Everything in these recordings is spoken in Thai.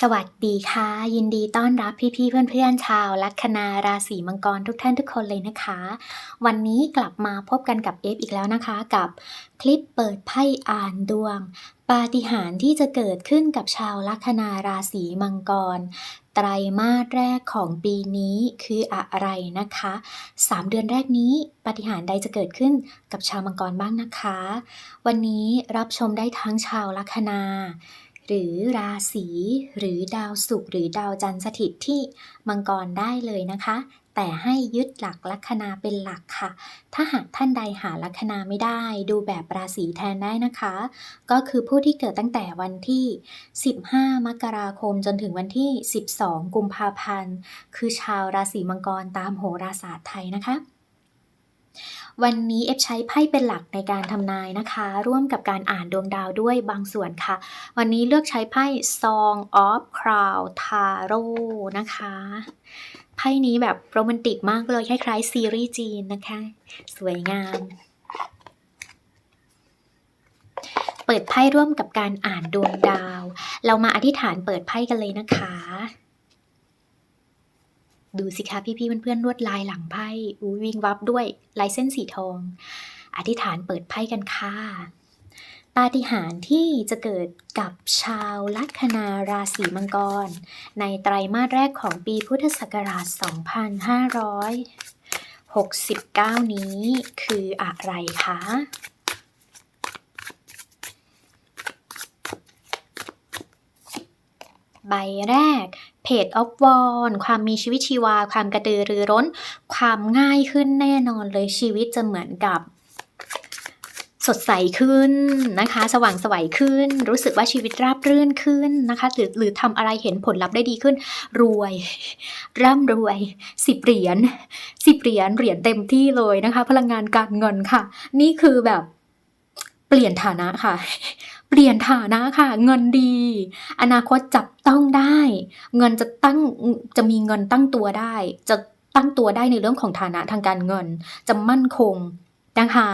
สวัสดีค่ะ ยินดีต้อนรับพี่ๆเพื่อนๆชาวลัคนาราศีมังกรทุกท่านทุกคนเลยนะคะ วันนี้กลับมาพบกันกับเอฟอีกแล้วนะคะ กับคลิปเปิดไพ่อ่านดวง ปาฏิหาริย์ที่จะเกิดขึ้นกับชาวลัคนาราศีมังกร ไตรมาสแรกของปีนี้คืออะไรนะคะ 3 เดือนแรกนี้ปาฏิหาริย์ใดจะเกิดขึ้นกับชาวมังกรบ้างนะคะ วันนี้รับชมได้ทั้งชาวลัคนา หรือราศีหรือดาวศุกร์หรือดาวจันทร์สถิตที่มังกรได้เลยนะคะ แต่ให้ยึดหลักลัคนาเป็นหลักค่ะ ถ้าหากท่านใดหาลัคนาไม่ได้ ดูแบบราศีแทนได้นะคะ ก็คือผู้ที่เกิดตั้งแต่วันที่ 15 มกราคมจนถึงวันที่ 12 กุมภาพันธ์ คือชาวราศีมังกรตามโหราศาสตร์ไทยนะคะ วันนี้เอฟใช้ไพ่เป็นหลักในการทำนายนะคะ ร่วมกับการอ่านดวงดาวด้วยบางส่วนค่ะ วันนี้เลือกใช้ไพ่ Song of Crown Tarot นะคะ ไพ่นี้แบบโรแมนติกมากเลยคล้ายๆซีรีส์จีนนะคะ สวยงาม เปิดไพ่ร่วมกับการอ่านดวงดาว เรามาอธิษฐานเปิดไพ่กันเลยนะคะ ดูสิคะพี่ๆเพื่อนๆลวดลายหลังไพ่อูวิงวับด้วยลายเส้นสีทอง อธิษฐานเปิดไพ่กันค่ะปาฏิหาริย์ที่จะเกิดกับชาวลัคนาราศีมังกร ในไตรมาสแรกของปีพุทธศักราช 2569 นี้คืออะไรคะ ใบแรก เพจออฟวอนความมีชีวิตชีวา ความกระตือรือร้น ความง่ายขึ้นแน่นอนเลยชีวิตจะเหมือนกับ สดใสขึ้นนะคะ สว่างไสวัยขึ้น รู้สึกว่าชีวิตราบรื่นขึ้นนะคะ หรือหรือทำอะไรเห็นผลลัพธ์ได้ดีขึ้น รวย ร่ำรวยสิบเหรียญสิบเหรียญเหรียญเต็มที่เลยนะคะ พลังงานการเงินค่ะ นี่คือแบบเปลี่ยนฐานะค่ะ เปลี่ยนฐานะค่ะ เงินดี อนาคตจับต้องได้ เงินจะตั้งจะมีเงินตั้งตัวได้ จะตั้งตัวได้ในเรื่องของฐานะทางการเงิน จะมั่นคงนะคะ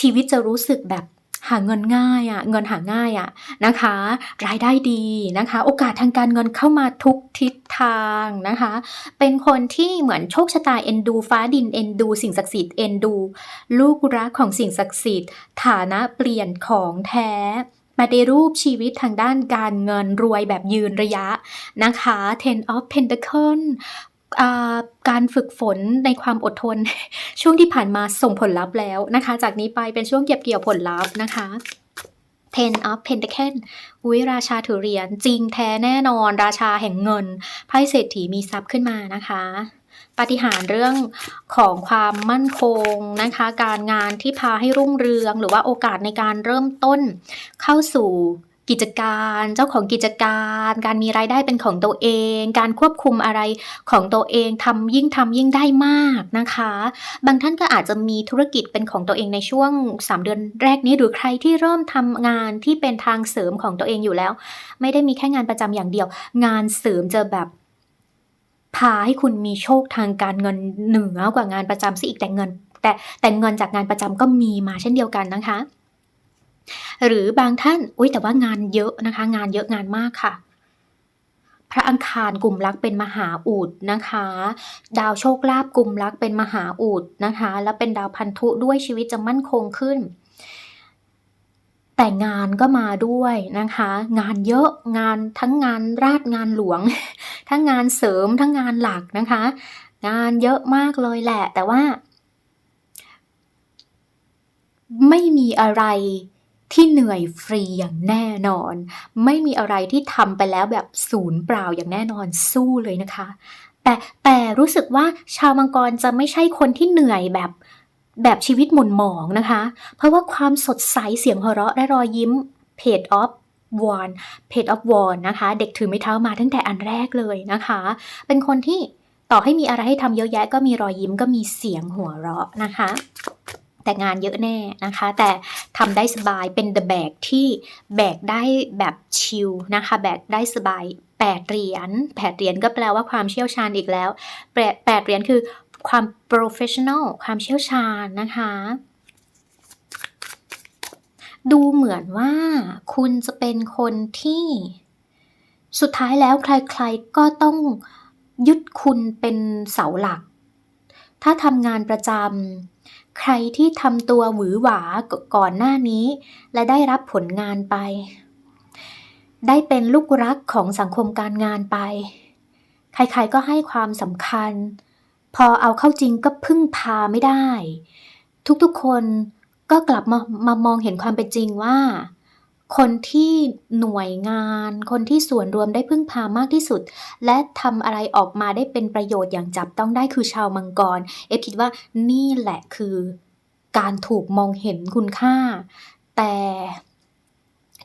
ชีวิตจะรู้สึกแบบหาเงินง่ายอะ่ะเงินหาง่ายอะ่ะนะคะ รายได้ดีนะคะ โอกาสทางการเงินเข้ามาทุกทิศทางนะคะ เป็นคนที่เหมือนโชคชะตาเอ็นดูฟ้าดินเอ็นดูสิ่งศักดิ์สิทธิ์เอ็นดู ลูกรักของสิ่งศักดิ์สิทธิ์ฐานะเปลี่ยนของแท้ ปฏิรูปชีวิตทางด้านการเงินรวยแบบยืนระยะนะคะ Ten of Pentacle อ่าการฝึกฝนในความอดทน ช่วงที่ผ่านมาส่งผลลัพธ์แล้วนะคะ จากนี้ไปเป็นช่วงเก็บเกี่ยวผลลัพธ์นะคะ Ten of Pentacle อุ้ยราชาถือเหรียญจริงแท้แน่นอน ราชาแห่งเงินไพ่เศรษฐีมีทรัพย์ขึ้นมานะคะ ปาฏิหาริย์เรื่องของความมั่นคงนะคะ การงานที่พาให้รุ่งเรือง หรือว่าโอกาสในการเริ่มต้น เข้าสู่กิจการเจ้าของกิจการ การมีรายได้เป็นของตัวเอง การควบคุมอะไรของตัวเองทำยิ่งทำยิ่งได้มากนะคะ บางท่านก็อาจจะมีธุรกิจเป็นของตัวเองในช่วง 3 เดือนแรกนี้ หรือใครที่เริ่มทำงานที่เป็นทางเสริมของตัวเองอยู่แล้ว ไม่ได้มีแค่งานประจำอย่างเดียว งานเสริมจะแบบ พาให้คุณมีโชคทางการเงินเหนือกว่างานประจำซะอีกแต่เงิน แต่แต่เงินจากงานประจำก็มีมาเช่นเดียวกันนะคะ หรือบางท่านอุ้ยแต่ว่างานเยอะนะคะ งานเยอะงานมากค่ะ พระอังคารกลุ่มรักเป็นมหาอุดนะคะ ดาวโชคลาภกลุ่มรักเป็นมหาอุดนะคะ แล้วเป็นดาวพันธุด้วยชีวิตจะมั่นคงขึ้น แต่งานก็มาด้วยนะคะ งานเยอะงานทั้งงานราชงานหลวง ทั้งงานเสริมทั้งงานหลักนะคะ งานเยอะมากเลยแหละ แต่ว่า ไม่มีอะไรที่เหนื่อยฟรีอย่างแน่นอน ไม่มีอะไรที่ทำไปแล้วแบบศูนย์เปล่าอย่างแน่นอนสู้เลยนะคะ แต่แต่รู้สึกว่าชาวมังกรจะไม่ใช่คนที่เหนื่อยแบบ แบบชีวิตหม่นหมองนะคะ เพราะว่าความสดใสเสียงหัวเราะและรอยยิ้มเพจออฟวอนเพจออฟวอนนะคะ เด็กถือไม้เท้ามาตั้งแต่อันแรกเลยนะคะ เป็นคนที่ต่อให้มีอะไรให้ทำเยอะแยะ ก็มีรอยยิ้มก็มีเสียงหัวเราะนะคะ แต่งานเยอะแน่นะคะ แต่ทำได้สบายเป็น the bag ที่แบกได้แบบชิลนะคะ แบกได้สบาย8เหรียญ8เหรียญก็แปลว่าความเชี่ยวชาญอีกแล้วแปดเหรียญคือ ความ professional ความเชี่ยวชาญนะคะ ดูเหมือนว่าคุณจะเป็นคนที่ สุดท้ายแล้วใครๆก็ต้องยึดคุณเป็นเสาหลัก ถ้าทำงานประจำใครที่ทำตัวหวือหวาก่อนหน้านี้ และได้รับผลงานไป ได้เป็นลูกรักของสังคมการงานไป ใครๆก็ให้ความสำคัญ พอเอาเข้าจริงก็พึ่งพาไม่ได้ ทุกๆคนก็กลับมามามองเห็นความเป็นจริงว่า คนที่หน่วยงาน คนที่ส่วนรวมได้พึ่งพามากที่สุด และทำอะไรออกมาได้เป็นประโยชน์อย่างจับต้องได้คือชาวมังกร เอฟคิดว่านี่แหละคือการถูกมองเห็นคุณค่า แต่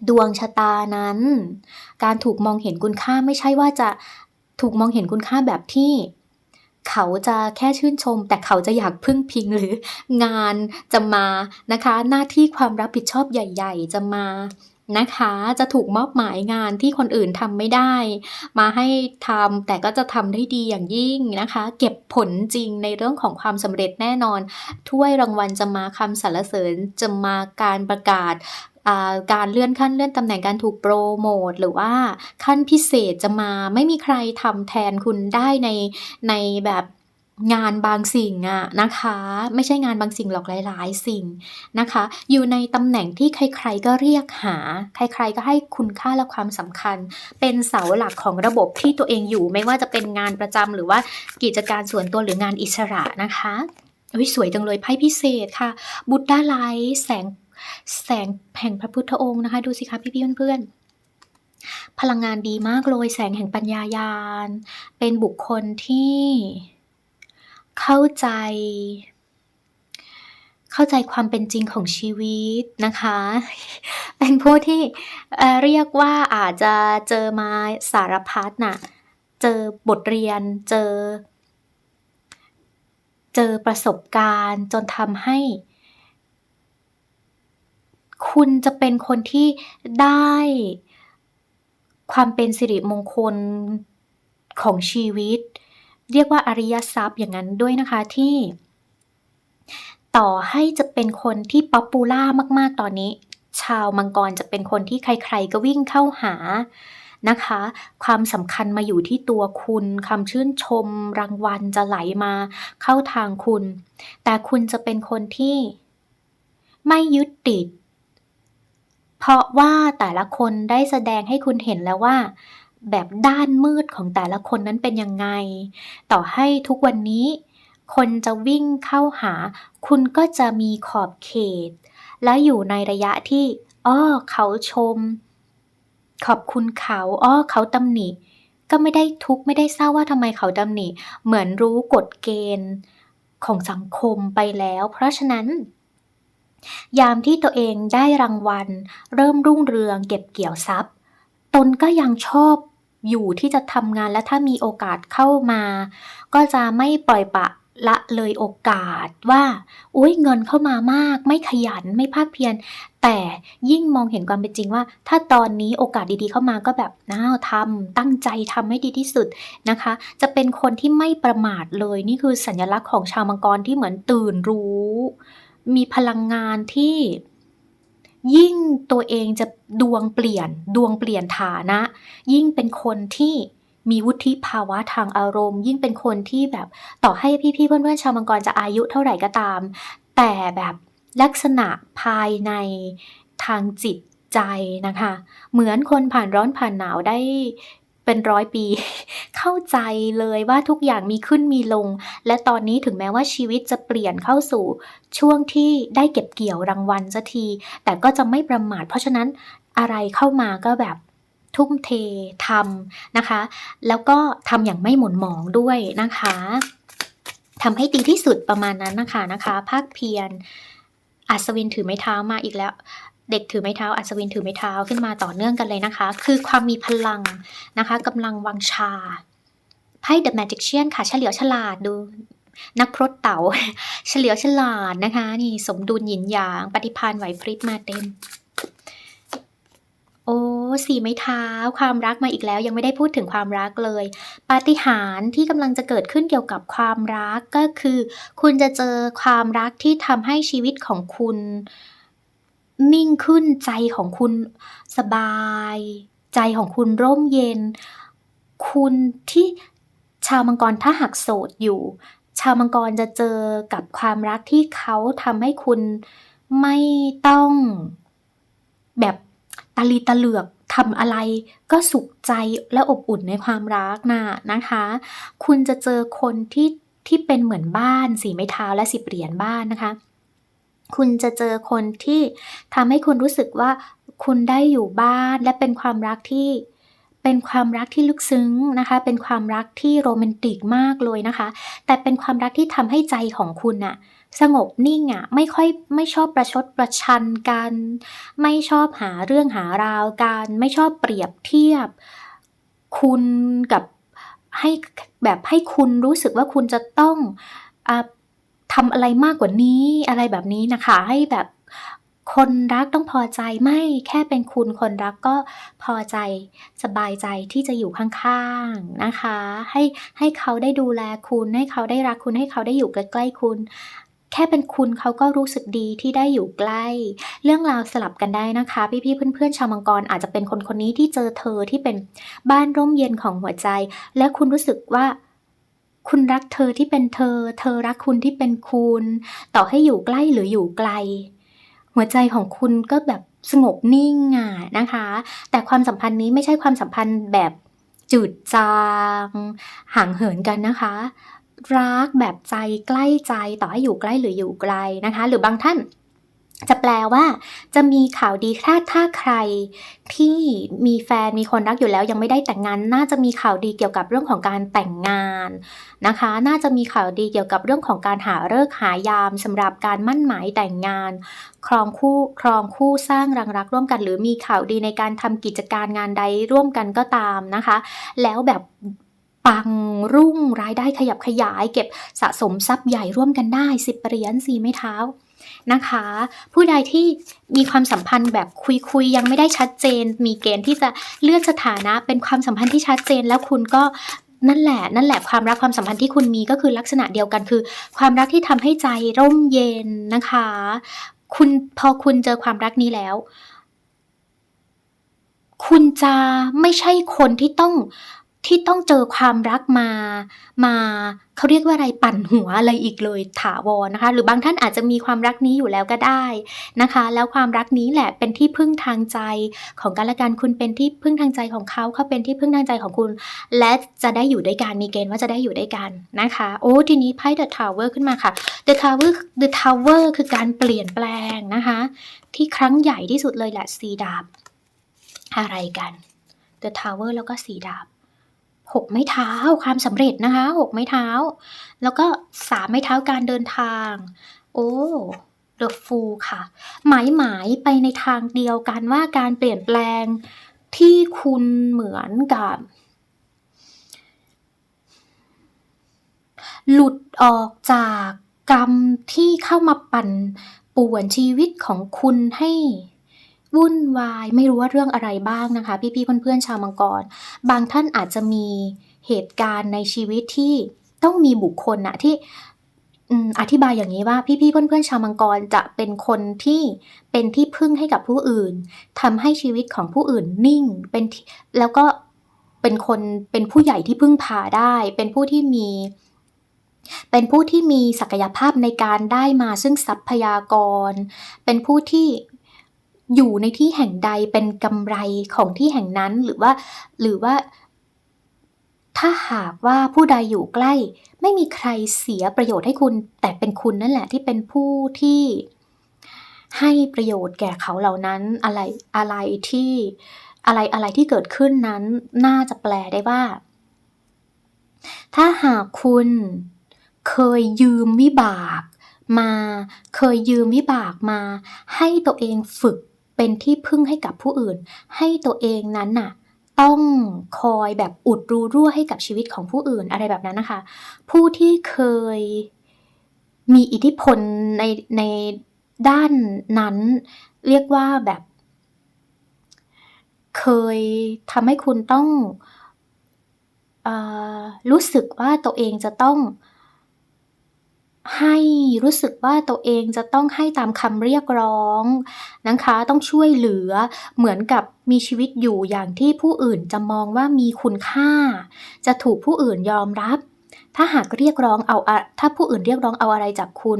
ดวงชะตานั้น การถูกมองเห็นคุณค่าไม่ใช่ว่าจะถูกมองเห็นคุณค่าแบบที่ เขาจะแค่ชื่นชม แต่เขาจะอยากพึ่งพิงหรืองานจะมานะคะ หน้าที่ความรับผิดชอบใหญ่ ๆ จะมานะคะ จะถูกมอบหมายงานที่คนอื่นทำไม่ได้ มาให้ทำแต่ก็จะทำได้ดีอย่างยิ่งนะคะ เก็บผลจริงในเรื่องของความสำเร็จแน่นอนถ้วยรางวัลจะมาคำสรรเสริญจะมาการประกาศ การเลื่อนขั้นเลื่อนตำแหน่งการถูกโปรโมทหรือว่าขั้นพิเศษจะมาไม่มีใครทำแทนคุณได้ในในแบบงานบางสิ่งอะนะคะ ไม่ใช่งานบางสิ่งหรอกหลาย ๆ สิ่งนะคะ อยู่ในตำแหน่งที่ใคร ๆ ก็เรียกหา ใคร ๆ ก็ให้คุณค่าและความสำคัญ เป็นเสาหลักของระบบที่ตัวเองอยู่ ไม่ว่าจะเป็นงานประจำหรือว่ากิจการส่วนตัวหรืองานอิสระนะคะอุ้ยสวยจังเลยไพ่พิเศษค่ะ บุตรดาไลแสง แสงแห่งพระพุทธองค์นะคะ ดูสิคะพี่ๆเพื่อนๆพลังงานดีมากเลยแสงแห่งปัญญายาณ เป็นบุคคลที่เข้าใจ เข้าใจความเป็นจริงของชีวิตนะคะ เป็นผู้ที่เเรียกว่าอาจจะเจอมาสารพัดน่ะ เจอบทเรียนเจอ เจอประสบการณ์จนทำให้ คุณจะเป็นคนที่ได้ความเป็นสิริมงคลของชีวิต เรียกว่าอริยทรัพย์อย่างนั้นด้วยนะคะที่ต่อให้จะเป็นคนที่ป๊อปปูล่ามาก ๆ ตอนนี้ ชาวมังกรจะเป็นคนที่ใคร ๆ ก็วิ่งเข้าหานะคะ ความสำคัญมาอยู่ที่ตัวคุณคำชื่นชม รางวัลจะไหลมาเข้าทางคุณ แต่คุณจะเป็นคนที่ไม่ยึดติด เพราะว่าแต่ละคนได้แสดงให้คุณเห็นแล้วว่า แบบด้านมืดของแต่ละคนนั้นเป็นยังไง ต่อให้ทุกวันนี้ คนจะวิ่งเข้าหา คุณก็จะมีขอบเขต และอยู่ในระยะที่อ้อเขาชม ขอบคุณเขาอ้อเขาตำหนิก็ไม่ได้ทุกข์ไม่ได้เศร้าว่าทำไมเขาตำหนิเหมือนรู้กฎเกณฑ์ของสังคมไปแล้ว เพราะฉะนั้น ยามที่ตัวเองได้รางวัล เริ่มรุ่งเรืองเก็บเกี่ยวทรัพย์ ตนก็ยังชอบอยู่ที่จะทำงานและถ้ามีโอกาสเข้ามา ก็จะไม่ปล่อยปะละเลยโอกาสว่าอุ้ยเงินเข้ามามาก ไม่ขยันไม่ภาคเพียรแต่ยิ่งมองเห็นความเป็นจริงว่า ถ้าตอนนี้โอกาสดีๆเข้ามาก็แบบน้าทำตั้งใจทำให้ดีที่สุดนะคะ จะเป็นคนที่ไม่ประมาทเลยนี่คือสัญลักษณ์ของชาวมังกรที่เหมือนตื่นรู้ มีพลังงานที่ยิ่งตัวเองจะดวงเปลี่ยนดวงเปลี่ยนฐานะ ยิ่งเป็นคนที่มีวุฒิภาวะทางอารมณ์ ยิ่งเป็นคนที่แบบต่อให้พี่ๆเพื่อนๆชาวมังกรจะอายุเท่าไหร่ก็ตาม แต่แบบลักษณะภายในทางจิตใจนะคะ เหมือนคนผ่านร้อนผ่านหนาวได้ เป็นร้อยปี เข้าใจเลยว่าทุกอย่างมีขึ้นมีลง และตอนนี้ถึงแม้ว่าชีวิตจะเปลี่ยนเข้าสู่ช่วงที่ได้เก็บเกี่ยวรางวัลสักที แต่ก็จะไม่ประมาท เพราะฉะนั้นอะไรเข้ามาก็แบบทุ่มเททำนะคะ แล้วก็ทำอย่างไม่หม่นหมองด้วยนะคะทำให้ดีที่สุดประมาณนั้นนะคะนะคะ ภาคเพียรอัศวินถือไม้เท้ามาอีกแล้ว เด็กถือไม้เท้า อัศวินถือไม้เท้าขึ้นมาต่อเนื่องกันเลยนะคะ คือความมีพลังนะคะกำลังวังชาไพ่ The Magician ค่ะเฉลียวฉลาดดูนักพรตเต๋าเฉลียวฉลาดนะคะ นี่สมดุลหยินหยาง ปฏิพานไหวพริบมาเต็ม โอ้สีไม้เท้า ความรักมาอีกแล้ว ยังไม่ได้พูดถึงความรักเลย ปาฏิหาริย์ที่กำลังจะเกิดขึ้นเกี่ยวกับความรักก็คือ คุณจะเจอความรักที่ทำให้ชีวิตของคุณ นิ่งขึ้นใจของคุณสบาย ใจของคุณร่มเย็น คุณที่ชาวมังกรถ้าหากโสดอยู่ ชาวมังกรจะเจอกับความรักที่เขาทำให้คุณไม่ต้องแบบตะลีตะเหลือกทำอะไรก็สุขใจและอบอุ่นในความรักนะนะคะ คุณจะเจอคนที่ที่เป็นเหมือนบ้านสีไม้เท้าและสิบเหรียญบ้านนะคะ คุณจะเจอคนที่ทำให้คุณรู้สึกว่าคุณได้อยู่บ้านและเป็นความรักที่เป็นความรักที่ลึกซึ้งนะคะ เป็นความรักที่โรแมนติกมากเลยนะคะ แต่เป็นความรักที่ทำให้ใจของคุณน่ะสงบนิ่งอะ่ะไม่ค่อยไม่ชอบประชดประชันกัน ไม่ชอบหาเรื่องหาราวกัน ไม่ชอบเปรียบเทียบ คุณกับให้แบบให้คุณรู้สึกว่าคุณจะต้องอ ทำอะไรมากกว่านี้อะไรแบบนี้นะคะ ให้แบบคนรักต้องพอใจไม่แค่เป็นคุณคนรักก็พอใจสบายใจที่จะอยู่ข้างๆนะคะ ให้ให้เขาได้ดูแลคุณ ให้เขาได้รักคุณให้เขาได้อยู่ใกล้ๆคุณ แค่เป็นคุณเขาก็รู้สึกดีที่ได้อยู่ใกล้ เรื่องราวสลับกันได้นะคะ พี่ๆเพื่อนๆชาวมังกรอาจจะเป็นคนคนนี้ที่เจอเธอที่เป็นบ้านร่มเย็นของหัวใจ และคุณรู้สึกว่า คุณรักเธอที่เป็นเธอ เธอรักคุณที่เป็นคุณ ต่อให้อยู่ใกล้หรืออยู่ไกล หัวใจของคุณก็แบบสงบนิ่งอะนะคะ แต่ความสัมพันธ์นี้ไม่ใช่ความสัมพันธ์แบบจืดจาง ห่างเหินกันนะคะ รักแบบใจใกล้ใจต่อให้อยู่ใกล้หรืออยู่ไกลนะคะ หรือบางท่าน จะแปลว่าจะมีข่าวดีถ้าถ้าใคร ที่มีแฟนมีคนรักอยู่แล้วยังไม่ได้แต่งงาน น่าจะมีข่าวดีเกี่ยวกับเรื่องของการแต่งงานนะคะ น่าจะมีข่าวดีเกี่ยวกับเรื่องของการหาเลิกหายามสำหรับการมั่นหมายแต่งงาน ครองคู่ครองคู่สร้างรังรักร่วมกัน หรือมีข่าวดีในการทำกิจการงานใดร่วมกันก็ตามนะคะ แล้วแบบปังรุ่งรายได้ขยับขยาย เก็บสะสมทรัพย์ใหญ่ร่วมกันได้สิบเหรียญสี่ไม้เท้า นะคะ ผู้ใดที่มีความสัมพันธ์แบบคุยๆยังไม่ได้ชัดเจน มีเกณฑ์ที่จะเลื่อนสถานะเป็นความสัมพันธ์ที่ชัดเจน แล้วคุณก็นั่นแหละ นั่นแหละความรักความสัมพันธ์ที่คุณมีก็คือลักษณะเดียวกันคือ ความรักที่ทำให้ใจร่มเย็นนะคะ คุณพอคุณเจอความรักนี้แล้ว คุณจะไม่ใช่คนที่ต้อง ที่ต้องเจอความรักมา มาเขาเรียกว่าอะไรปั่นหัวอะไรอีกเลยถาวรนะคะ หรือบางท่านอาจจะมีความรักนี้อยู่แล้วก็ได้นะคะ แล้วความรักนี้แหละเป็นที่พึ่งทางใจของกันและกันคุณเป็นที่พึ่งทางใจของเขาเขาเป็นที่พึ่งทางใจของคุณ และจะได้อยู่ด้วยกันมีเกณฑ์ว่าจะได้อยู่ด้วยกันนะคะโอ้ทีนี้ไพ่ The Tower ขึ้นมาค่ะ The Tower The Tower คือการเปลี่ยนแปลงนะคะ ที่ครั้งใหญ่ที่สุดเลยแหละสีดาบอะไรกัน The Tower แล้วก็สีดาบ หกไม้เท้าความสำเร็จนะคะหกไม้เท้า แล้วก็สามไม้เท้าการเดินทาง โอ้ The Fool ค่ะ หมายหมายไปในทางเดียวกันว่าการเปลี่ยนแปลงที่คุณเหมือนกับ หลุดออกจากกรรมที่เข้ามาปั่นป่วนชีวิตของคุณให้ วุ่นวาย ไม่รู้ว่าเรื่องอะไรบ้างนะคะ พี่ๆเพื่อนๆชาวมังกร บางท่านอาจจะมีเหตุการณ์ในชีวิตที่ต้องมีบุคคลนะที่อธิบายอย่างนี้ว่าพี่ๆเพื่อนๆชาวมังกรจะเป็นคนที่เป็นที่พึ่งให้กับผู้อื่นทำให้ชีวิตของผู้อื่นนิ่งเป็นแล้วก็เป็นคนเป็นผู้ใหญ่ที่พึ่งพาได้ เป็นผู้ที่มี เป็นผู้ที่มีศักยภาพในการได้มาซึ่งทรัพยากร เป็นผู้ที่ อยู่ในที่แห่งใดเป็นกำไรของที่แห่งนั้นหรือว่า หรือว่า ถ้าหากว่าผู้ใดอยู่ใกล้ ไม่มีใครเสียประโยชน์ให้คุณ แต่เป็นคุณนั่นแหละที่เป็นผู้ที่ให้ประโยชน์แก่เขาเหล่านั้นอะไรอะไรที่อะไรอะไรที่เกิดขึ้นนั้น น่าจะแปลได้ว่า ถ้าหากคุณเคยยืมวิบากมาเคยยืมวิบากมาให้ตัวเองฝึก เป็นที่พึ่งให้กับผู้อื่น ให้ตัวเองนั้นน่ะต้องคอยแบบอุดรูรั่วให้กับชีวิตของผู้อื่นอะไรแบบนั้นนะคะ ผู้ที่เคยมีอิทธิพลในในด้านนั้น เรียกว่าแบบ เคยทำให้คุณต้องอรู้สึกว่าตัวเองจะต้อง ให้รู้สึกว่าตัวเองจะต้องให้ตามคำเรียกร้องนะคะ ต้องช่วยเหลือเหมือนกับมีชีวิตอยู่อย่างที่ผู้อื่นจะมองว่ามีคุณค่า จะถูกผู้อื่นยอมรับ ถ้าหากเรียกร้องเอาถ้าผู้อื่นเรียกร้องเอาอะไรจากคุณ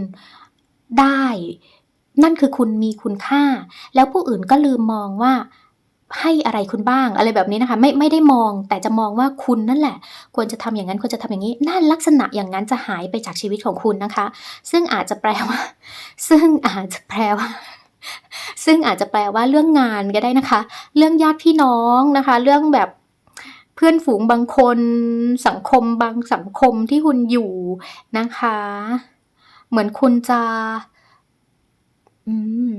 ได้ นั่นคือคุณมีคุณค่า แล้วผู้อื่นก็ลืมมองว่า ให้อะไรคุณบ้างอะไรแบบนี้นะคะ ไม่ไม่ได้มองแต่จะมองว่าคุณนั่นแหละ ควรจะทำอย่างนั้นควรจะทำอย่างนี้นั่นลักษณะอย่างนั้นจะหายไปจากชีวิตของคุณนะคะ ซึ่งอาจจะแปลว่า ซึ่งอาจจะแปลว่าซึ่งอาจจะแปลว่าเรื่องงานก็ได้นะคะ เรื่องญาติพี่น้องนะคะ เรื่องแบบเพื่อนฝูงบางคน สังคมบางสังคมที่คุณอยู่นะคะ เหมือนคุณจะ อืม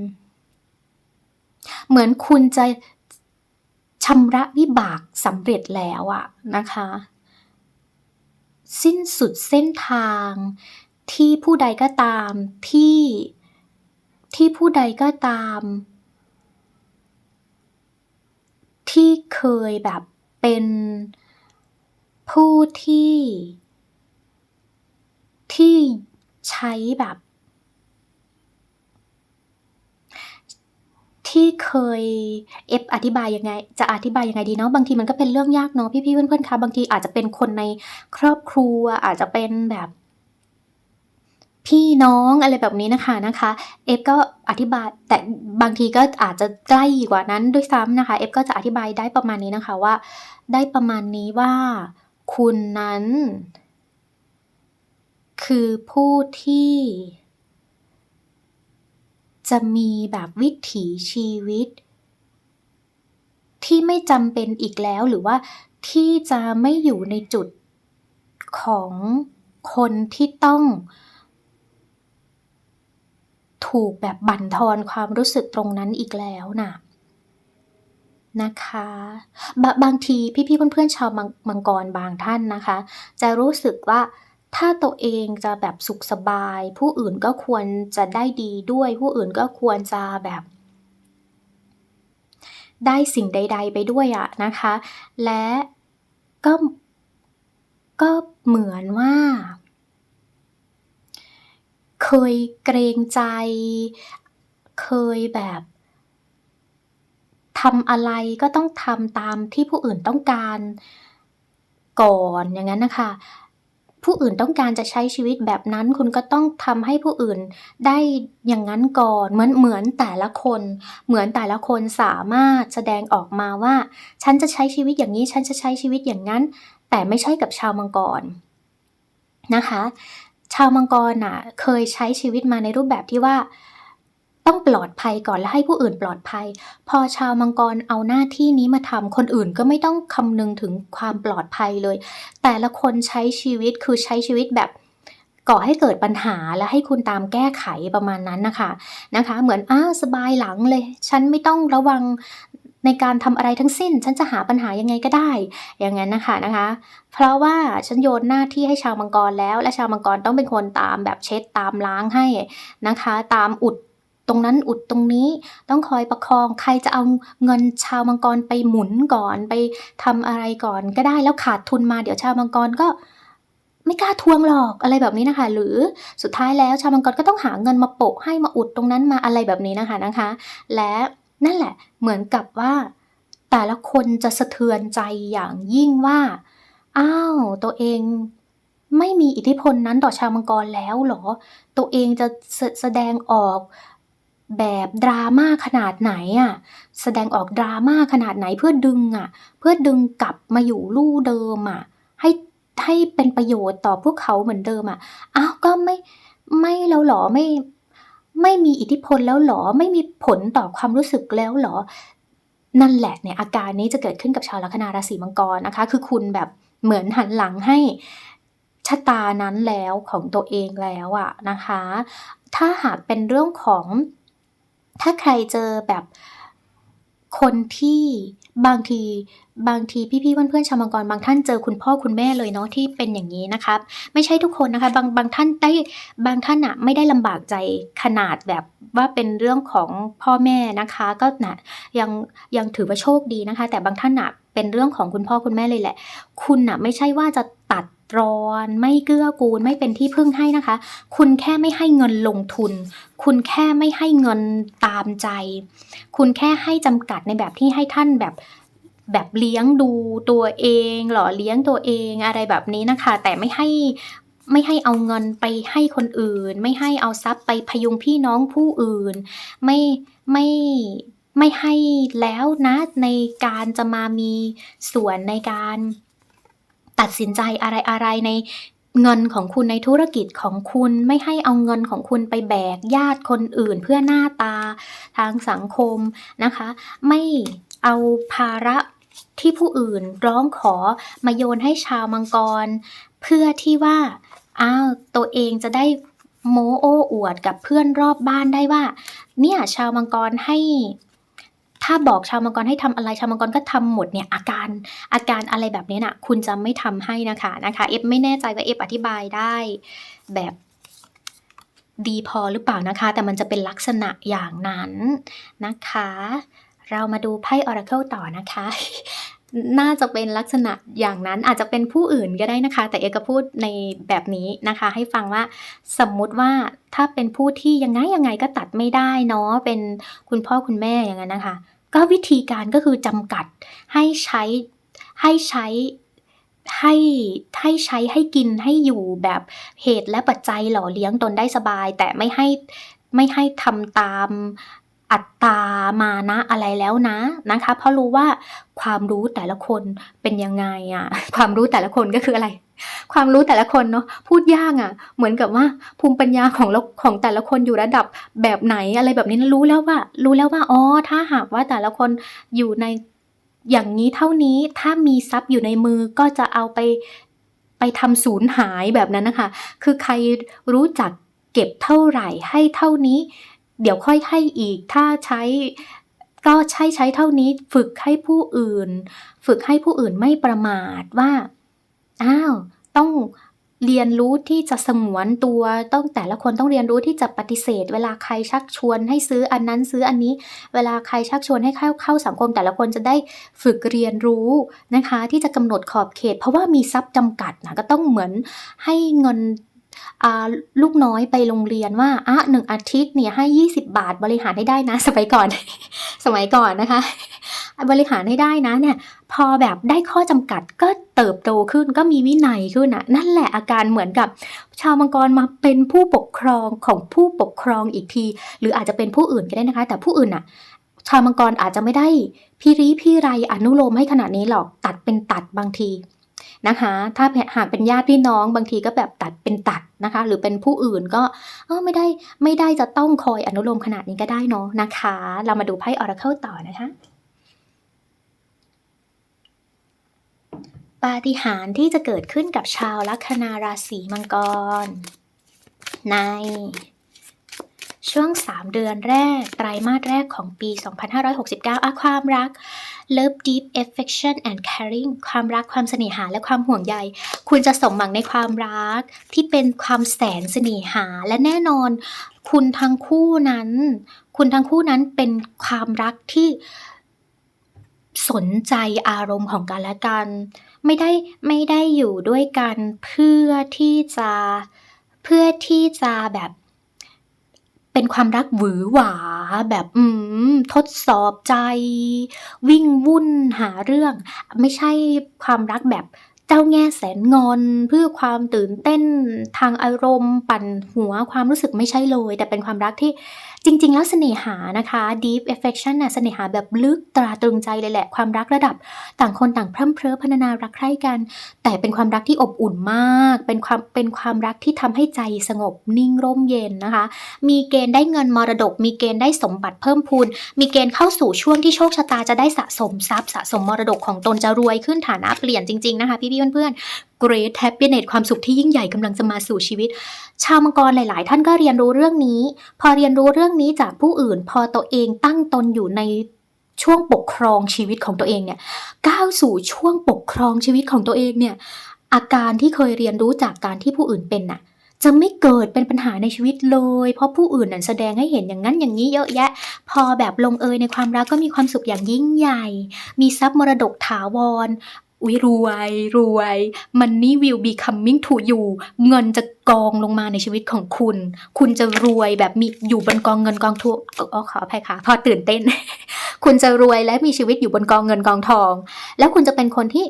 เหมือนคุณจะ ชำระวิบากสำเร็จแล้วอะนะคะ สิ้นสุดเส้นทางที่ผู้ใดก็ตามที่ที่ผู้ใดก็ตาม ที่เคยแบบเป็นผู้ที่ ที่ใช้แบบ ที่เคยเอฟอธิบายยังไง จะอธิบายยังไงดีเนาะบางทีมันก็เป็นเรื่องยากเนาะพี่ๆเพื่อนๆคะบางทีอาจจะเป็นคนในครอบครัวอาจจะเป็นแบบ พี่น้องอะไรแบบนี้นะคะนะคะเอฟก็อธิบายแต่บางทีก็อาจจะใกล้กว่านั้นด้วยซ้ำนะคะเอฟก็จะอธิบายได้ประมาณนี้นะคะว่า ได้ประมาณนี้ว่า คุณนั้น คือผู้ที่ จะมีแบบวิถีชีวิต ที่ไม่จำเป็นอีกแล้วหรือว่าที่จะไม่อยู่ในจุดของคนที่ต้อง ถูกแบบบั่นทอนความรู้สึกตรงนั้นอีกแล้วน่ะนะคะบบางทีพี่ๆเพื่อนๆชาวมังมังกรบางท่านนะคะ จะรู้สึกว่า ถ้าตัวเองจะแบบสุขสบาย ผู้อื่นก็ควรจะได้ดีด้วย ผู้อื่นก็ควรจะแบบ ได้สิ่งใด ๆ ไปด้วยอะนะคะ และก็ก็เหมือนว่า เคยเกรงใจ เคยแบบทำอะไรก็ต้องทำตามที่ผู้อื่นต้องการก่อนอย่างนั้นนะคะ ผู้อื่นต้องการจะใช้ชีวิตแบบนั้น คุณก็ต้องทำให้ผู้อื่นได้อย่างนั้นก่อนเหมือนเหมือนแต่ละคน เหมือนแต่ละคนสามารถแสดงออกมาว่า ฉันจะใช้ชีวิตอย่างนี้ ฉันจะใช้ชีวิตอย่างนั้น แต่ไม่ใช่กับชาวมังกรนะคะ ชาวมังกรน่ะเคยใช้ชีวิตมาในรูปแบบที่ว่า ต้องปลอดภัยก่อนและให้ผู้อื่นปลอดภัย พอชาวมังกรเอาหน้าที่นี้มาทำคนอื่นก็ไม่ต้องคำนึงถึงความปลอดภัยเลย แต่ละคนใช้ชีวิตคือใช้ชีวิตแบบก่อให้เกิดปัญหาและให้คุณตามแก้ไขประมาณนั้นนะคะนะคะ เหมือนอ้าสบายหลังเลย ฉันไม่ต้องระวังในการทำอะไรทั้งสิ้น ฉันจะหาปัญหายังไงก็ได้ อย่างนั้นนะคะนะคะ เพราะว่าฉันโยนหน้าที่ให้ชาวมังกรแล้ว และชาวมังกรต้องเป็นคนตามแบบเช็ดตามล้างให้นะคะ ตามอุด ตรงนั้นอุดตรงนี้ต้องคอยประคองใครจะเอาเงินชาวมังกรไปหมุนก่อนไปทำอะไรก่อนก็ได้แล้วขาดทุนมาเดี๋ยวชาวมังกรก็ไม่กล้าทวงหรอกอะไรแบบนี้นะคะ หรือสุดท้ายแล้วชาวมังกรก็ต้องหาเงินมาโปะให้มาอุดตรงนั้นมาอะไรแบบนี้นะคะนะคะ และนั่นแหละเหมือนกับว่า แต่ละคนจะสะเทือนใจอย่างยิ่งว่าอ้าวตัวเองไม่มีอิทธิพลนั้นต่อชาวมังกรแล้วหรอ ตัวเองจะแสดงออก แบบดราม่าขนาดไหนอะแสดงออกดราม่าขนาดไหนเพื่อดึงอะเพื่อดึงกลับมาอยู่ลู่เดิมอะให้ให้เป็นประโยชน์ต่อพวกเขาเหมือนเดิมอะอ้าวก็ไม่ไม่แล้วหรอไม่ไม่มีอิทธิพลแล้วหรอ ไม่มีผลต่อความรู้สึกแล้วหรอ นั่นแหละเนี่ยอาการนี้จะเกิดขึ้นกับชาวลัคนาราศีมังกรนะคะ คือคุณแบบเหมือนหันหลังให้ชะตานั้นแล้วของตัวเองแล้วอะนะคะ ถ้าหากเป็นเรื่องของ ถ้าใครเจอแบบคนที่บางทีบางทีพี่ๆเพื่อนๆชาวมังกรบางท่านเจอคุณพ่อคุณแม่เลยเนาะที่เป็นอย่างนี้นะคะไม่ใช่ทุกคนนะคะ บางบางท่านได้บางท่านอะไม่ได้ลำบากใจขนาดแบบว่าเป็นเรื่องของพ่อแม่นะคะ ก็นะยังยังถือว่าโชคดีนะคะ แต่บางท่านอะเป็นเรื่องของคุณพ่อคุณแม่เลยแหละ คุณอะไม่ใช่ว่าจะตัด รอน ไม่เกื้อกูล ไม่เป็นที่พึ่งให้นะคะ คุณแค่ไม่ให้เงินลงทุน คุณแค่ไม่ให้เงินตามใจ คุณแค่ให้จำกัดในแบบที่ให้ท่านแบบแบบเลี้ยงดูตัวเองหล่อเลี้ยงตัวเองอะไรแบบนี้นะคะ แต่ไม่ให้ไม่ให้เอาเงินไปให้คนอื่น ไม่ให้เอาทรัพย์ไปพยุงพี่น้องผู้อื่น ไม่ไม่ไม่ให้แล้วนะในการจะมามีส่วนในการ ตัดสินใจอะไรอะไรในเงินของคุณในธุรกิจของคุณไม่ให้เอาเงินของคุณไปแบกญาติคนอื่นเพื่อหน้าตาทางสังคมนะคะ ไม่เอาภาระที่ผู้อื่นร้องขอมาโยนให้ชาวมังกร เพื่อที่ว่าอ้าวตัวเองจะได้โมโอ้อวดกับเพื่อนรอบบ้านได้ว่า เนี่ยชาวมังกรให้ ถ้าบอกชาวมังกรให้ทำอะไรชาวมังกรก็ทำหมดเนี่ยอาการอาการอะไรแบบนี้น่ะคุณจะไม่ทำให้นะคะนะคะเอฟไม่แน่ใจว่าเอฟอธิบายได้แบบดีพอหรือเปล่านะคะ แต่มันจะเป็นลักษณะอย่างนั้นนะคะ เรามาดูไพ่ Oracle ต่อนะคะ น่าจะเป็นลักษณะอย่างนั้นอาจจะเป็นผู้อื่นก็ได้นะคะ แต่เอกก็พูดในแบบนี้นะคะ ให้ฟังว่าสมมุติว่าถ้าเป็นผู้ที่ยังไงยังไงก็ตัดไม่ได้เนาะเป็นคุณพ่อคุณแม่อย่างนั้นนะคะ ก็วิธีการก็คือจำกัดให้ใช้ให้ใช้ให้ให้ใช้ให้กินให้อยู่แบบเหตุและปัจจัยหล่อเลี้ยงตนได้สบาย แต่ไม่ให้ไม่ให้ทำตามอัตตามานะอะไรแล้วนะนะคะ เพราะรู้ว่าความรู้แต่ละคนเป็นยังไงอะความรู้แต่ละคนก็คืออะไร ความรู้แต่ละคนเนาะพูดยากอะเหมือนกับว่าภูมิปัญญาของของแต่ละคนอยู่ระดับแบบไหนอะไรแบบนี้นะรู้แล้วว่า รู้แล้วว่าอ๋อถ้าหากว่าแต่ละคนอยู่ในอย่างนี้เท่านี้ถ้ามีทรัพย์อยู่ในมือก็จะเอาไปไปทำสูญหายแบบนั้นนะคะ คือใครรู้จักเก็บเท่าไหร่ให้เท่านี้ เดี๋ยวค่อยให้อีกถ้าใช้ก็ใช้ใช้เท่านี้ ฝึกให้ผู้อื่น ฝึกให้ผู้อื่นไม่ประมาทว่า อ้าว ต้องเรียนรู้ที่จะสงวนตัวต้องแต่ละคนต้องเรียนรู้ที่จะปฏิเสธ เวลาใครชักชวนให้ซื้ออันนั้นซื้ออันนี้ เวลาใครชักชวนให้เข้าเข้าสังคมแต่ละคนจะได้ฝึกเรียนรู้นะคะ ที่จะกำหนดขอบเขต เพราะว่ามีทรัพย์จำกัดนะก็ต้องเหมือนให้เงินลูกน้อยไปโรงเรียนว่าอะหนึ่งอาทิตย์เนี่ยให้ 20 บาทบริหารให้ได้นะ สมัยก่อน สมัยก่อนนะคะ บริหารให้ได้นะเนี่ยพอแบบได้ข้อจำกัดก็เติบโตขึ้นก็มีวินัยขึ้นอะนั่นแหละอาการเหมือนกับ ชาวมังกรมาเป็นผู้ปกครองของผู้ปกครองอีกที หรืออาจจะเป็นผู้อื่นก็ได้นะคะ แต่ผู้อื่นอะชาวมังกรอาจจะไม่ได้พี่ริพี่ไรอนุโลมให้ขนาดนี้หรอกตัดเป็นตัดบางทีนะคะ ถ้าหากเป็นญาติพี่น้องบางทีก็แบบตัดเป็นตัดนะคะ หรือเป็นผู้อื่นก็ไม่ได้ไม่ได้จะต้องคอยอนุโลมขนาดนี้ก็ได้เนาะนะคะ เรามาดูไพ่ Oracle ต่อนะคะ ปาฏิหาริย์ที่จะเกิดขึ้นกับชาวลัคนาราศีมังกร ใน ช่วง 3 เดือนแรก ไตรมาสแรกของปี 2569อาความรัก Love Deep Affection and Caring ความรักความเสน่หาและความห่วงใย คุณจะสมหวังในความรักที่เป็นความแสนเสน่หา และแน่นอน คุณทั้งคู่นั้น คุณทั้งคู่นั้นเป็นความรักที่ สนใจอารมณ์ของกันและกัน ไม่ได้ไม่ได้อยู่ด้วยกันเพื่อที่จะเพื่อที่จะแบบ เป็นความรักหวือหวา แบบอืมทดสอบใจ วิ่งวุ่นหาเรื่อง ไม่ใช่ความรักแบบเจ้าแง่แสนงอนเพื่อความตื่นเต้นทางอารมณ์ ปั่นหัวความรู้สึกไม่ใช่เลย แต่เป็นความรักที่ จริง ๆ แล้วเสน่หานะคะ deep affection น่ะเสน่หาแบบลึกตราตรึงใจเลยแหละ ความรักระดับ ต่างคนต่างพร่ำเพร้อพรรณนารักใคร่กัน แต่เป็นความรักที่อบอุ่นมาก เป็นความเป็นความรักที่ทำให้ใจสงบนิ่งร่มเย็นนะคะ มีเกณฑ์ได้เงินมรดก มีเกณฑ์ได้สมบัติเพิ่มพูน มีเกณฑ์เข้าสู่ช่วงที่โชคชะตาจะได้สะสมทรัพย์สะสมมรดกของตนจะรวยขึ้นฐานะเปลี่ยนจริง ๆ นะคะ พี่ๆเพื่อนๆ Great Happiness ความสุขที่ยิ่งใหญ่กำลังจะมาสู่ชีวิต ชาวมังกรหลาย ๆ ท่านก็เรียนรู้เรื่องนี้ พอเรียนรู้เรื่องนี้จากผู้อื่น พอตัวเองตั้งตนอยู่ในช่วงปกครองชีวิตของตัวเองเนี่ยก้าวสู่ช่วงปกครองชีวิตของตัวเองเนี่ยอาการที่เคยเรียนรู้จากการที่ผู้อื่นเป็นน่ะจะไม่เกิดเป็นปัญหาในชีวิตเลย เพราะผู้อื่นนั้นแสดงให้เห็นอย่างนั้นอย่างนี้เยอะแยะ พอแบบลงเอยในความรักก็มีความสุขอย่างยิ่งใหญ่ มีทรัพย์มรดกถาวร อุ๊ยรวยรวย Money will be coming to you เงินจะกองลงมาในชีวิตของคุณ คุณจะรวยแบบมีอยู่บนกองเงินกองทุนอ๋อขออภัยค่ะ พอตื่นเต้น คุณจะรวยและมีชีวิตอยู่บนกองเงินกองทอง แล้วคุณจะเป็นคนที่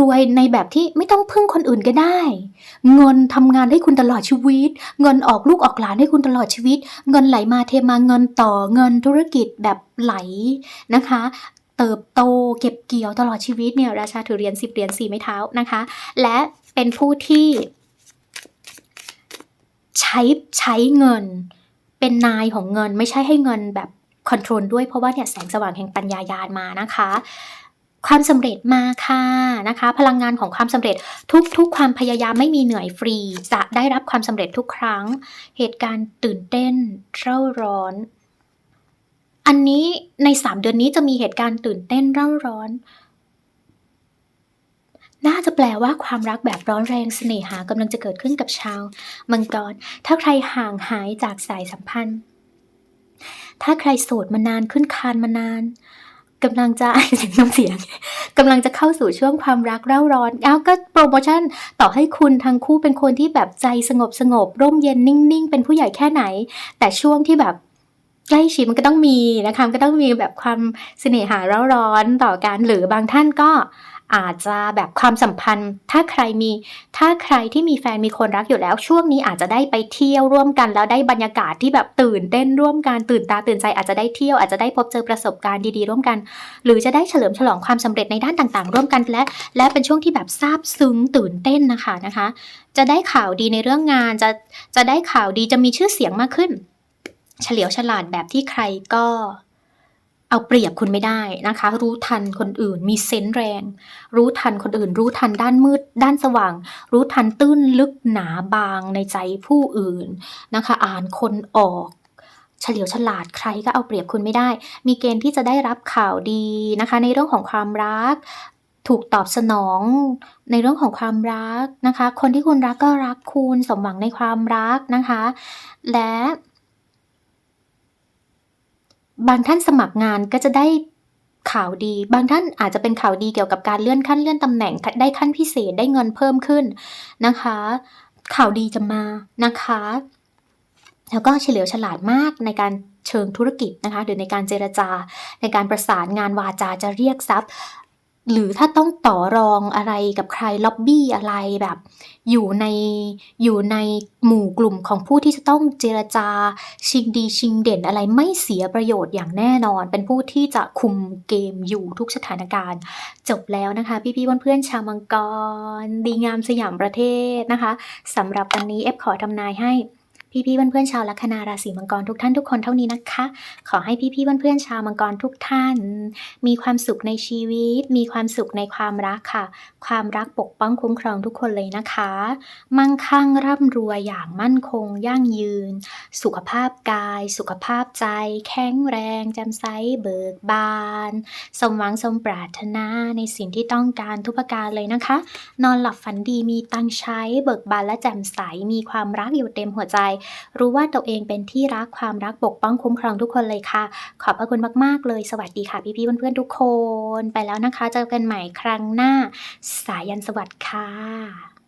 รวยในแบบที่ไม่ต้องพึ่งคนอื่นก็ได้ เงินทำงานให้คุณตลอดชีวิต เงินออกลูกออกหลานให้คุณตลอดชีวิต เงินไหลมาเทมาเงินต่อเงินธุรกิจแบบไหลนะคะ เติบโตเก็บเกี่ยวตลอดชีวิตเนี่ยราชาถือเหรียญสิบเหรียญสี่ไม้เท้านะคะ และเป็นผู้ที่ใช้ใช้เงิน เป็นนายของเงินไม่ใช่ให้เงินแบบคอนโทรลด้วยเพราะว่าเนี่ยแสงสว่างแห่งปัญญายานมานะคะ ความสำเร็จมาค่ะนะคะ พลังงานของความสำเร็จทุกๆ ความพยายามไม่มีเหนื่อยฟรี จะได้รับความสำเร็จทุกครั้ง เหตุการณ์ตื่นเต้นเร่าร้อน อันนี้ในสามเดือนนี้จะมีเหตุการณ์ตื่นเต้นเร่าร้อน น่าจะแปลว่าความรักแบบร้อนแรงเสน่หากำลังจะเกิดขึ้นกับชาว มังกร ถ้าใครห่างหายจากสายสัมพันธ์ ถ้าใครโสดมานานขึ้นคานมานานกำลังจะเสียงน้ำเสียงกำลังจะเข้าสู่ช่วงความรักเร่าร้อนอ้าวก็โปรโมชั่นต่อให้คุณทั้งคู่เป็นคนที่แบบใจสงบสงบร่มเย็นนิ่ง ๆ เป็นผู้ใหญ่แค่ไหน แต่ช่วงที่แบบ ใกล้ชิดมันก็ต้องมีนะคะก็ต้องมีแบบความเสน่หาเร่าร้อนต่อกันหรือบางท่านก็อาจจะแบบความสัมพันธ์ ถ้าใครมี ถ้าใครที่มีแฟนมีคนรักอยู่แล้ว ช่วงนี้อาจจะได้ไปเที่ยวร่วมกันแล้วได้บรรยากาศที่แบบตื่นเต้นร่วมกันตื่นตาตื่นใจอาจจะได้เที่ยวอาจจะได้พบเจอประสบการณ์ดีๆร่วมกัน หรือจะได้เฉลิมฉลองความสำเร็จในด้านต่างๆ ร่วมกันและ และเป็นช่วงที่แบบซาบซึ้งตื่นเต้นนะคะนะคะ จะได้ข่าวดีในเรื่องงานจะจะได้ข่าวดีจะมีชื่อเสียงมากขึ้น เฉลียวฉลาดแบบที่ใครก็เอาเปรียบคุณไม่ได้นะคะ รู้ทันคนอื่น มีเซนส์แรง รู้ทันคนอื่น รู้ทันด้านมืด ด้านสว่าง รู้ทันตื้นลึกหนาบางในใจผู้อื่นนะคะ อ่านคนออกเฉลียวฉลาดใครก็เอาเปรียบคุณไม่ได้ มีเกณฑ์ที่จะได้รับข่าวดีนะคะ ในเรื่องของความรัก ถูกตอบสนองในเรื่องของความรักนะคะ คนที่คุณรักก็รักคุณสมหวังในความรักนะคะ และ บางท่านสมัครงานก็จะได้ข่าวดี บางท่านอาจจะเป็นข่าวดีเกี่ยวกับการเลื่อนขั้นเลื่อนตำแหน่งได้ขั้นพิเศษได้เงินเพิ่มขึ้นนะคะ ข่าวดีจะมานะคะ แล้วก็เฉลียวฉลาดมากในการเชิงธุรกิจนะคะหรือในการเจรจา ในการประสานงานวาจาจะเรียกทรัพย์ หรือถ้าต้องต่อรองอะไรกับใครล็อบบี้อะไรแบบ อยู่ในอยู่ในหมู่กลุ่มของผู้ที่จะต้องเจรจาชิงดีชิงเด่นอะไรไม่เสียประโยชน์อย่างแน่นอน เป็นผู้ที่จะคุมเกมอยู่ทุกสถานการณ์ จบแล้วนะคะ พี่ๆเพื่อนๆชาวมังกร ดีงามสยามประเทศนะคะสำหรับวันนี้เอฟขอทำนายให้ พี่ๆเพื่อนๆชาวลัคนาราศีมังกรทุกท่านทุกคนเท่านี้นะคะ ขอให้พี่ๆเพื่อนๆชาวมังกรทุกท่าน มีความสุขในชีวิต มีความสุขในความรักค่ะ ความรักปกป้องคุ้มครองทุกคนเลยนะคะ มั่งคั่งร่ำรวยอย่างมั่นคงยั่งยืน สุขภาพกาย สุขภาพใจ แข็งแรงแจ่มใสเบิกบาน สมหวังสมปรารถนาในสิ่งที่ต้องการทุกประการเลยนะคะ นอนหลับฝันดีมีตังใช้เบิกบานและแจ่มใสมีความรักอยู่เต็มหัวใจรู้ว่าตัวเองเป็นที่รักความรักปกป้องคุ้มครองทุกคนเลยค่ะ ขอบพระคุณมากๆเลย สวัสดีค่ะพี่ๆเพื่อนๆทุกคน ไปแล้วนะคะ เจอกันใหม่ครั้งหน้า สายันสวัสดิ์ค่ะ